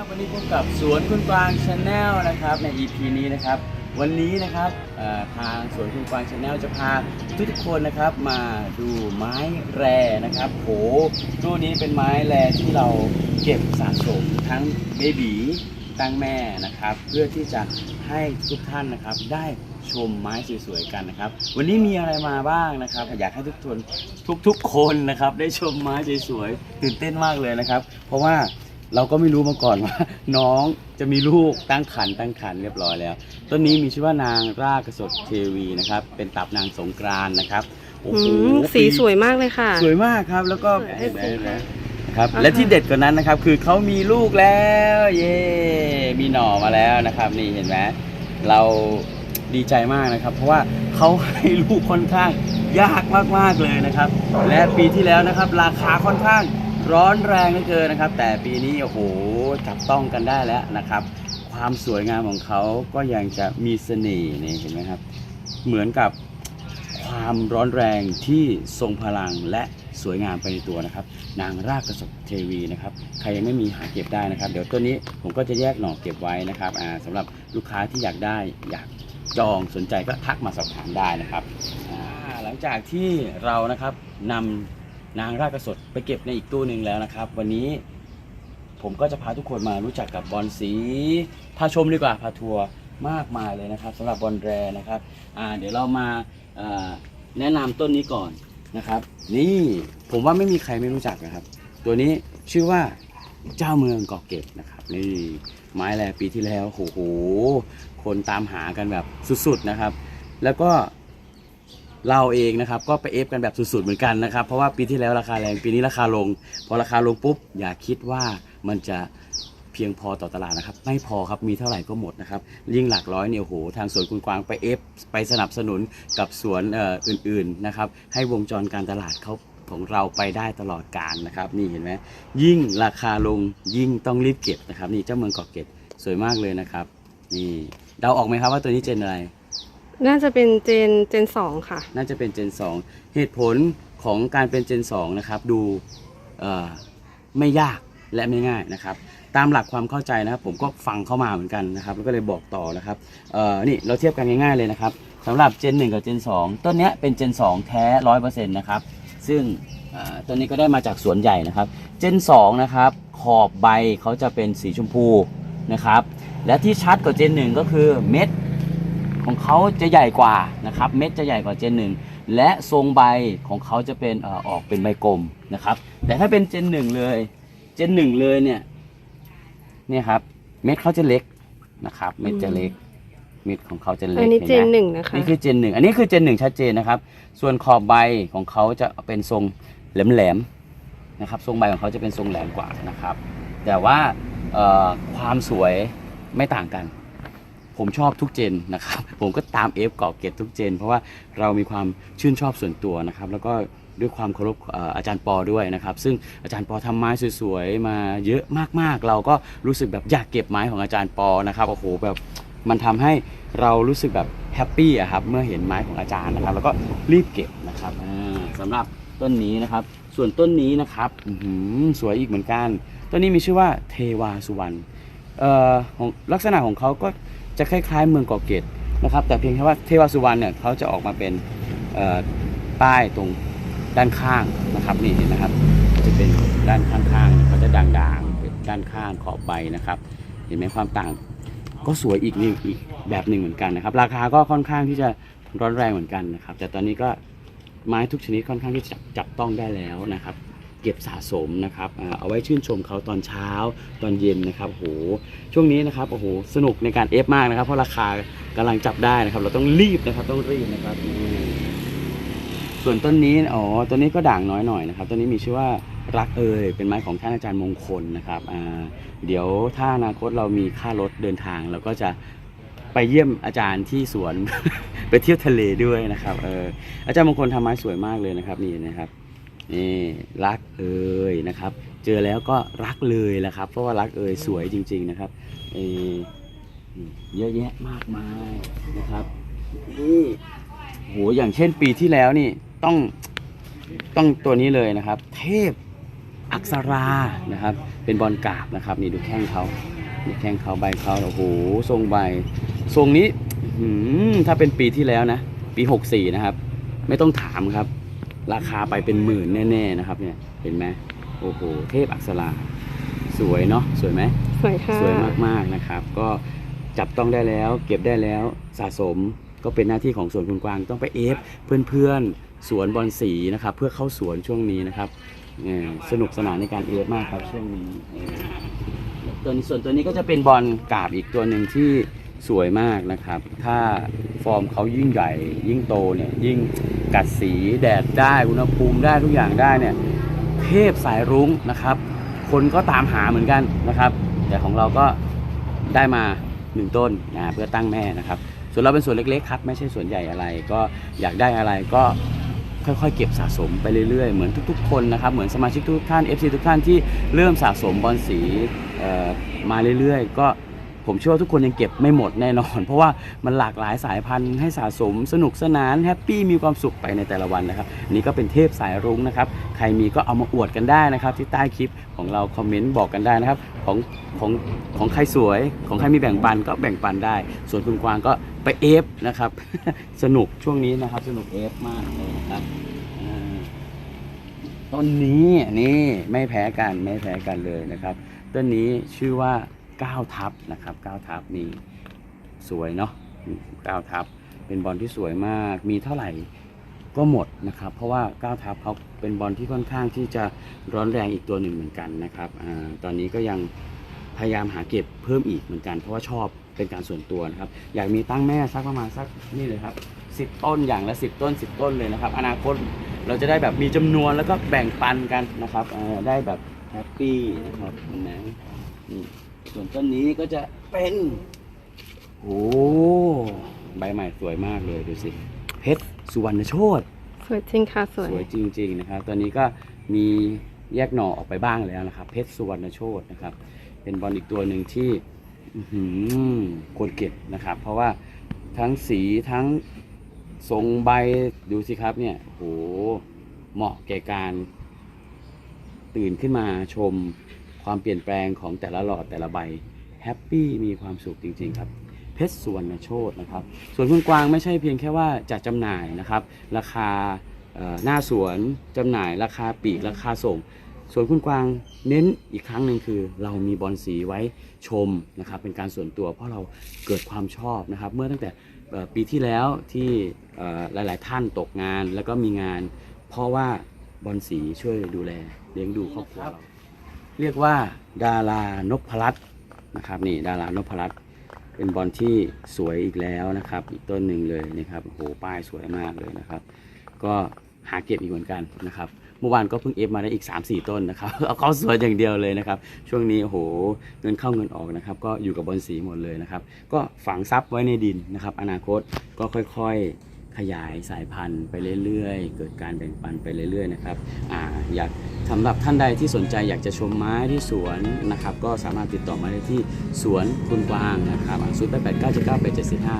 ครับวันนี้พบกับสวนคุณกวางชาแนลนะครับใน EP นี้นะครับ วันนี้นะครับทางสวนคุณกวางชาแนลจะพาทุกๆคนนะครับมาดูไม้แรนะครับโหตู้นี้เป็นไม้แรที่เราเก็บสะสมทั้งเบบีตั้งแม่นะครับ เพื่อที่จะให้ทุกท่านนะครับได้ชมไม้สวยๆกันนะครับ วันนี้มีอะไรมาบ้างนะครับ อยากให้ทุกคนทุกๆคนนะครับ ได้ชมไม้สวยๆตื่นเต้นมากเลยนะครับ เพราะว่า เราก็ไม่รู้มาก่อนว่า น้องจะมีลูกตั้งขันตั้งขันเรียบร้อยแล้ว ต้นนี้มีชื่อว่านางรากกระสดเทวีนะครับ เป็นตับนางสงกรานต์นะครับโอ้โหอืมสีสวยมากเลยค่ะ สวยมากครับ แล้วก็สวยเห็นไหมสีเห็นไหมค่ะนะครับ อ่าฮะ และที่เด็ดกว่านั้นนะครับ คือเขามีลูกแล้ว เย่มีหน่อมาแล้วนะครับ นี่เห็นไหมเราดีใจมากนะครับ เพราะว่าเขาให้ลูกค่อนข้างยากมากๆเลยนะครับ และปีที่แล้วนะครับ ราคาค่อนข้าง ร้อนแรงเหลือเกินนะครับ แต่ปีนี้โอ้โหจับต้องกันได้แล้วนะครับ ความสวยงามของเขาก็ยังจะมีเสน่ห์นี่เห็นไหมครับ เหมือนกับความร้อนแรงที่ทรงพลังและสวยงามไปในตัวนะครับ นางรากกระสบเทวีนะครับ ใครยังไม่มีหาเก็บได้นะครับ เดี๋ยวตัวนี้ผมก็จะแยกหน่อเก็บไว้นะครับอ่าสำหรับลูกค้าที่อยากได้อยากจองสนใจก็ทักมาสอบถามได้นะครับอ่าหลังจากที่เรานะครับนำ นางรากกระสดไปเก็บในอีกตู้หนึ่งแล้วนะครับ วันนี้ผมก็จะพาทุกคนมารู้จักกับบอลสีพาชมดีกว่าพาทัวร์มากมายเลยนะครับสำหรับบอลแรนะครับอ่าเดี๋ยวเรามาแนะนำต้นนี้ก่อนนะครับ นี่ผมว่าไม่มีใครไม่รู้จักนะครับ ตัวนี้ชื่อว่าเจ้าเมืองเกาะเกร็ดนะครับนี่ไม้แรปีที่แล้วโอ้โหคนตามหากันแบบสุดๆนะครับ แล้วก็ เราเองนะครับก็ไปเอฟกันแบบสุดๆเหมือนกันนะครับ เพราะว่าปีที่แล้วราคาแรงปีนี้ราคาลง พอราคาลงปุ๊บ อย่าคิดว่ามันจะเพียงพอต่อตลาดนะครับ ไม่พอครับมีเท่าไหร่ก็หมดนะครับ ยิ่งหลักร้อยเนี่ยโหทางสวนคุณกวางไปเอฟไปสนับสนุนกับสวนออื่นๆนะครับ ให้วงจรการตลาดเขาของเราไปได้ตลอดการนะครับ นี่เห็นไหมยิ่งราคาลงยิ่งต้องรีบเก็บนะครับ นี่เจ้าเมืองเกาะเก็ดสวยมากเลยนะครับนี่เดาออกไหมครับว่าตัวนี้เจนอะไร น่าจะเป็นเจนเจนสองค่ะ น่าจะเป็นเจน 2 เหตุผลของการเป็นเจน 2 นะครับดูเอ่อไม่ยากและไม่ง่ายนะครับ ตามหลักความเข้าใจนะครับผมก็ฟังเข้ามาเหมือนกันนะครับแล้วก็เลยบอกต่อนะครับเอ่อนี่เราเทียบกันง่ายๆเลยนะครับสำหรับเจน 1 กับเจน 2 ต้นเนี้ยเป็นเจน 2 แท้100%นะครับซึ่งเอ่อต้นนี้ก็ได้มาจากสวนใหญ่นะครับเจน 2 นะครับขอบใบเขาจะเป็นสีชมพูนะครับและที่ชัดกว่าเจน 1 ก็คือเม็ด ของเขาจะใหญ่กว่านะครับเม็ดจะใหญ่กว่าเจนหนึ่งและทรงใบของเขาจะเป็นเออออกเป็นใบกลมนะครับ แต่ถ้าเป็นเจนหนึ่งเลยเจนหนึ่งเลยเนี่ยเนี่ยครับเม็ดเขาจะเล็กนะครับ เม็ดจะเล็กเม็ดของเขาจะเล็กอันนี้ห็เจไมนหนึ่งนะคะนี่คือเจนหนึ่งอันนี้คือเจนหนึ่งชัดเจนนะครับ ส่วนขอบใบของเขาจะเป็นทรงแหลมๆนะครับ ทรงใบของเขาจะเป็นทรงแหลมกว่านะครับ แต่ว่าเอ่อความสวยไม่ต่างกัน ผมชอบทุกเจนนะครับ ผมก็ตามเอฟเกาะเกตทุกเจน เพราะว่าเรามีความชื่นชอบส่วนตัวนะครับ แล้วก็ด้วยความเคารพอาจารย์ปอด้วยนะครับ ซึ่งอาจารย์ปอทำไม้สวยๆ มาเยอะมากๆ เราก็รู้สึกแบบอยากเก็บไม้ของอาจารย์ปอนะครับโอ้โหแบบมันทำให้เรารู้สึกแบบแฮปปี้อะครับเมื่อเห็นไม้ของอาจารย์นะครับ แล้วก็รีบเก็บนะครับอ่าสำหรับต้นนี้นะครับ ส่วนต้นนี้นะครับหือสวยอีกเหมือนกัน ต้นนี้มีชื่อว่าเทวาสุวรรณเอ่อของลักษณะของเขาก็ จะคล้ายๆเมืองเกาะเกร็ดนะครับ แต่เพียงแค่ว่าเทวสุวรรณเนี่ยเขาจะออกมาเป็นป้ายตรงด้านข้างนะครับนี่เห็นนะครับ จะเป็นด้านข้างๆเขาจะด่างๆเป็นด้านข้างขอบใบนะครับ เห็นไหมความต่างก็สวยอีกนี่อีกแบบหนึ่งเหมือนกันนะครับ ราคาก็ค่อนข้างที่จะร้อนแรงเหมือนกันนะครับ แต่ตอนนี้ก็ไม้ทุกชนิดค่อนข้างที่จะจับจับต้องได้แล้วนะครับ เก็บสะสมนะครับเอาไว้ชื่นชมเขาตอนเช้าตอนเย็นนะครับโหช่วงนี้นะครับโอ้โหสนุกในการเอฟมากนะครับ เพราะราคากำลังจับได้นะครับ เราต้องรีบนะครับต้องรีบนะครับ ส่วนต้นนี้อ๋อต้นนี้ก็ด่างน้อยหน่อยนะครับต้นนี้มีชื่อว่ารักเอ่ยเป็นไม้ของท่านอาจารย์มงคลนะครับเดี๋ยวถ้าอนาคตเรามีค่ารถเดินทางเราก็จะไปเยี่ยมอาจารย์ที่สวนไปเที่ยวทะเลด้วยนะครับเอออาจารย์มงคลทำไม้สวยมากเลยนะครับนี่นะครับ นี่รักเอ่ยนะครับ เจอแล้วก็รักเลยแหละครับ เพราะว่ารักเอ่ยสวยจริง ๆนะครับเอเยอะแยะมากมายนะครับนี่โหอย่างเช่นปีที่แล้วนี่ต้องต้องตัวนี้เลยนะครับ เทพอักษรานะครับ เป็นบอลกาบนะครับ นี่ดูแข้งเขาดูแข้งเขาใบเขาโอ้โหทรงใบ ทรงนี้ถ้าเป็นปีที่แล้วนะ ปี 64 นะครับ ไม่ต้องถามครับ ราคาไปเป็นหมื่นแน่ๆนะครับเนี่ยเห็นไหมโอ้โหเทพอักษราสวยเนาะสวยไหมสวยค่ะสวยมากๆนะครับ ก็จับต้องได้แล้วเก็บได้แล้วสะสมก็เป็นหน้าที่ของสวนคุณกวางต้องไปเอฟเพื่อนๆสวนบอลสีนะครับ เพื่อเข้าสวนช่วงนี้นะครับเออสนุกสนานในการเอฟมากครับช่วงนี้เออตัวนี้ส่วนตัวนี้ก็จะเป็นบอลกราบอีกตัวหนึ่งที่สวยมากนะครับ ถ้าฟอร์มเขายิ่งใหญ่ยิ่งโตเนี่ยยิ่ง กัดสีแดดได้อุณหภูมิได้ทุกอย่างได้เนี่ยเทพสายรุ้งนะครับ คนก็ตามหาเหมือนกันนะครับ แต่ของเราก็ได้มาหนึ่งต้นนะเพื่อตั้งแม่นะครับ ส่วนเราเป็นส่วนเล็กๆครับไม่ใช่ส่วนใหญ่อะไร ก็อยากได้อะไรก็ค่อยๆ เก็บสะสมไปเรื่อยๆ เหมือนทุกๆ คนนะครับ เหมือนสมาชิกทุกท่าน FC ทุกท่านที่เริ่มสะสมบอลสีมาเรื่อยๆ ก็ ผมเชื่อว่าทุกคนยังเก็บไม่หมดแน่นอน เพราะว่ามันหลากหลายสายพันธุ์ให้สะสม สนุกสนานแฮปปี้มีความสุขไปในแต่ละวันนะครับนี่ก็เป็นเทพสายรุ้งนะครับใครมีก็เอามาอวดกันได้นะครับ ที่ใต้คลิปของเราคอมเมนต์บอกกันได้นะครับของของของใครสวยของใครมีแบ่งปันก็แบ่งปันได้ ส่วนคุณกวางก็ไปเอฟนะครับสนุกช่วงนี้นะครับสนุกเอฟมากเลยนะครับต้นนี้นี่ไม่แพ้กันไม่แพ้กันเลยนะครับต้นนี้ชื่อว่า ก้าทับนะครับก้าทับนี่สวยเนาะก้าทับ เป็นบอลที่สวยมาก มีเท่าไหร่ก็หมดนะครับ เพราะว่าก้าทับเขาเป็นบอลที่ค่อนข้างที่จะร้อนแรงอีกตัวหนึ่งเหมือนกันนะครับอตอนนี้ก็ยังพยายามหาเก็บเพิ่มอีกเหมือนกัน เพราะว่าชอบเป็นการส่วนตัวนะครับ อยากมีตั้งแม่สักประมาณสักนี่เลยครับสิบต้นอย่างละสิบต้นสิบต้นเลยนะครับ อนาคตเราจะได้แบบมีจำนวนแล้วก็แบ่งปันกันนะครับได้แบบแฮปปี้นะครับเห็นไหมนี่ ส่วนต้นนี้ก็จะเป็นโอ้ใบใหม่สวยมากเลยดูสิเพชรสุวรรณโชตสวยจริงค่ะสวย สวยจริง ๆ นะครับ ตอนนี้ก็มีแยกหน่อออกไปบ้างแล้วนะครับ เพชรสุวรรณโชตนะครับ เป็นบอลอีกตัวหนึ่งที่อื้อหือควรเก็บนะครับ เพราะว่าทั้งสีทั้งทรงใบดูสิครับเนี่ยโอ้โหเหมาะแก่การตื่นขึ้นมาชม ความเปลี่ยนแปลงของแต่ละหลอดแต่ละใบแฮปปี้มีความสุขจริง ๆ ครับ เพชรสวรรณโชตนะครับสวนคุณกวางไม่ใช่เพียงแค่ว่าจัดจำหน่ายนะครับ ราคาหน้าสวนจำหน่าย ราคาปีกราคาส่งสวนคุณกวางเน้นอีกครั้งหนึ่งคือ เรามีบอลสีไว้ชมนะครับเป็นการส่วนตัวเพราะเราเกิดความชอบนะครับเมื่อตั้งแต่ปีที่แล้วที่หลาย ๆ ท่านตกงานแล้วก็มีงาน เพราะว่าบอลสีช่วยดูแลเลี้ยงดูครอบครัวเรา เรียกว่าดารานพรัตน์นะครับนี่ดารานพรัตน์เป็นบอลที่สวยอีกแล้วนะครับอีกต้นหนึ่งเลยนะครับโอ้โหป้ายสวยมากเลยนะครับ ก็หาเก็บอีกเหมือนกันนะครับเมื่อวานก็เพิ่งเอฟมาได้อีก 3-4 ต้นนะครับเอาเข้าสวยอย่างเดียวเลยนะครับ ช่วงนี้โอ้โหเงินเข้าเงินออกนะครับ ก็อยู่กับบอลสีหมดเลยนะครับ ก็ฝังซับไว้ในดินนะครับ อนาคตก็ค่อยๆ ขยายสายพันธุ์ไปเรื่อยๆ เกิดการแบ่งปันไปเรื่อยๆนะครับออยากสำหรับท่านใดที่สนใจอยากจะชมไม้ที่สวนนะครับ ก็สามารถติดต่อมาได้ที่สวนคุณกวางนะครับศูนย์แปดแปดเก้าเจ็ดเก้าแปดเจ็ดสี่ห้า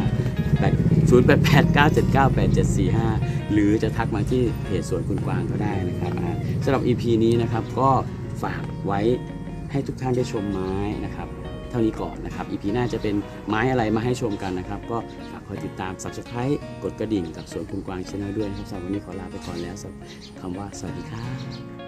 ศูนย์แปดแปดเก้าเจ็ดเก้าแปดเจ็ดสี่ห้าหรือจะทักมาที่เพจสวนคุณกวางก็ได้นะครับสำหรับ EP นี้นะครับก็ฝากไว้ให้ทุกท่านได้ชมไม้นะครับ เท่านี้ก่อนนะครับ EP หน้าจะเป็นไม้อะไรมาให้ชมกันนะครับ ก็ฝากคอยติดตาม Subscribe กดกระดิ่งกับสวนคุณกวางช n แนลด้วยนะครับสำหรับวันนี้ขอลาไปก่อนแล้วสำหรับคำว่าสวัสดีครับ